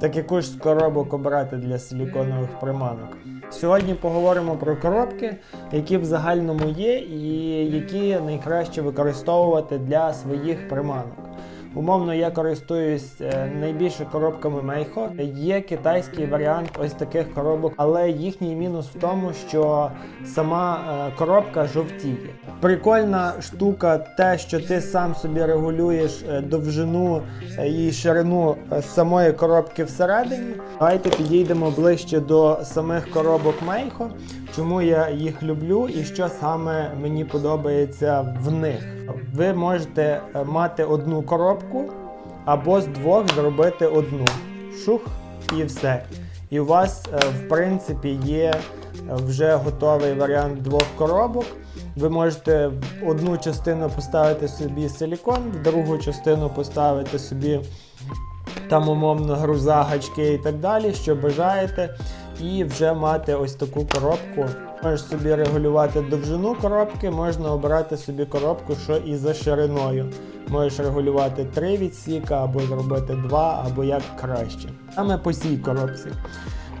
Так яку ж коробок обрати для силіконових приманок? Сьогодні поговоримо про коробки, які в загальному є, і які найкраще використовувати для своїх приманок. Умовно, я користуюсь е, найбільше коробками Мейхо. Є китайський варіант ось таких коробок, але їхній мінус в тому, що сама е, коробка жовтіє. Прикольна штука, те, що ти сам собі регулюєш е, довжину і ширину самої коробки всередині. Давайте підійдемо ближче до самих коробок Мейхо, чому я їх люблю і що саме мені подобається в них. Ви можете е, мати одну коробку або з двох зробити одну. Шух і все. І у вас, е, в принципі, є е, вже готовий варіант двох коробок. Ви можете одну частину поставити собі силікон, в другу частину поставити собі там умовно груза, гачки і так далі, що бажаєте, і вже мати ось таку коробку. Можеш собі регулювати довжину коробки, можна обирати собі коробку, що і за шириною. Можеш регулювати три відсіка, або зробити два, або як краще. Саме по цій коробці.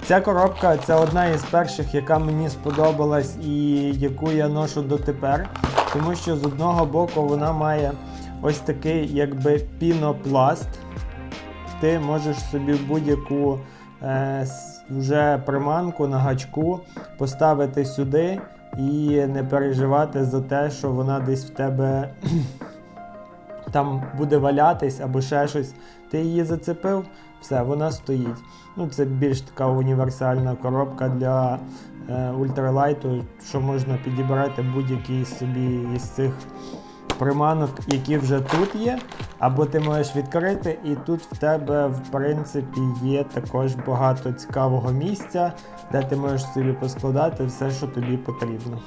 Ця коробка це одна із перших, яка мені сподобалась і яку я ношу дотепер. Тому що з одного боку вона має ось такий якби пінопласт. Ти можеш собі будь-яку вже приманку на гачку поставити сюди і не переживати за те, що вона десь в тебе там буде валятись або ще щось. Ти її зацепив, все, вона стоїть. Ну, це більш така універсальна коробка для е, ультралайту, що можна підібрати будь-який собі із цих приманок, які вже тут є, або ти можеш відкрити, і тут в тебе, в принципі, є також багато цікавого місця, де ти можеш собі поскладати все, що тобі потрібно.